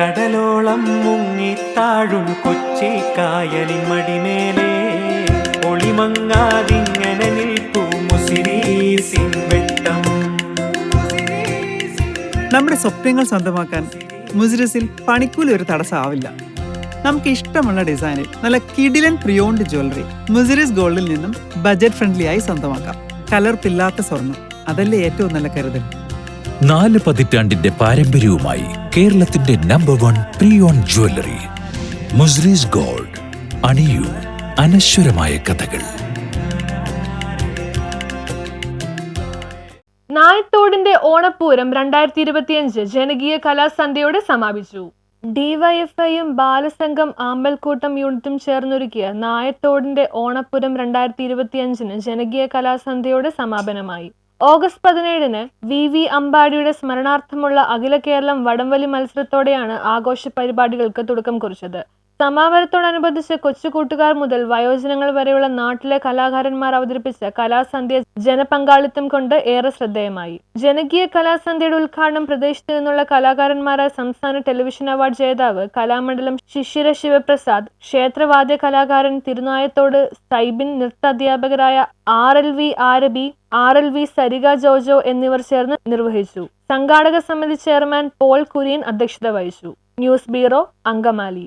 കടലോളം മുങ്ങിത്താഴും കൊച്ചി കായലിൻ മടിമേലെ. ഒളിമങ്ങാതിങ്ങനെ നിൽപ്പൂ മുസിരീസിൻ വെട്ടം. നമ്മുടെ സ്വപ്നങ്ങൾ സ്വന്തമാക്കാൻ മുസിരസിൽ പണിക്കൂലി ഒരു തടസ്സമാവില്ല. നമുക്ക് ഇഷ്ടമുള്ള ഡിസൈനിൽ നല്ല കിഡിലൻ പ്രിയോണ്ട് ജ്വല്ലറി മുസിരിസ് ഗോൾഡിൽ നിന്നും ബജറ്റ് ഫ്രണ്ട്ലി ആയി സ്വന്തമാക്കാം. കലർപ്പില്ലാത്ത സ്വർണം അതല്ലേ ഏറ്റവും നല്ല കരുതൽ. നാല് പതിറ്റാണ്ടിന്റെ പാരമ്പര്യവുമായി കേരളത്തിന്റെ number one pre own jewellery Muziris gold അണിയൂ അനശ്വരമായ കഥകൾ. നായത്തോടിന്റെ ഓണപ്പൂരം രണ്ടായിരത്തി ഇരുപത്തിയഞ്ച് ജനകീയ കലാസന്ധ്യയോടെ സമാപിച്ചു. ഡിവൈഎഫ്ഐയും ബാലസംഘം ആമ്പൽക്കൂട്ടം യൂണിറ്റും ചേർന്നൊരുക്കിയ നായത്തോടിന്റെ ഓണപ്പുരം രണ്ടായിരത്തി ഇരുപത്തിയഞ്ചിന് ജനകീയ കലാസന്ധ്യയോടെ സമാപനമായി. ഓഗസ്റ്റ് പതിനേഴിന് വി വി അമ്പാടിയുടെ സ്മരണാർത്ഥമുള്ള അഖില കേരളം വടംവലി മത്സരത്തോടെയാണ് ആഘോഷ പരിപാടികൾക്ക് തുടക്കം കുറിച്ചത്. സമാപനത്തോടനുബന്ധിച്ച് കൊച്ചു കൂട്ടുകാർ മുതൽ വയോജനങ്ങൾ വരെയുള്ള നാട്ടിലെ കലാകാരന്മാർ അവതരിപ്പിച്ച കലാസന്ധ്യ ജനപങ്കാളിത്തം കൊണ്ട് ഏറെ ശ്രദ്ധേയമായി. ജനകീയ കലാസന്ധ്യയുടെ ഉദ്ഘാടനം പ്രദേശത്ത് നിന്നുള്ള കലാകാരന്മാരായ സംസ്ഥാന ടെലിവിഷൻ അവാർഡ് ജേതാവ് കലാമണ്ഡലം ശിശിര ശിവപ്രസാദ് ക്ഷേത്രവാദ്യ കലാകാരൻ തിരുനായത്തോട് സൈബിൻ നൃത്ത അധ്യാപകരായ R L V Arabi R L V Sarika Jojo എന്നിവർ ചേർന്ന് നിർവഹിച്ചു. സംഘാടക സമിതി ചെയർമാൻ പോൾ കുര്യൻ അധ്യക്ഷത വഹിച്ചു. News bureau Angamaly.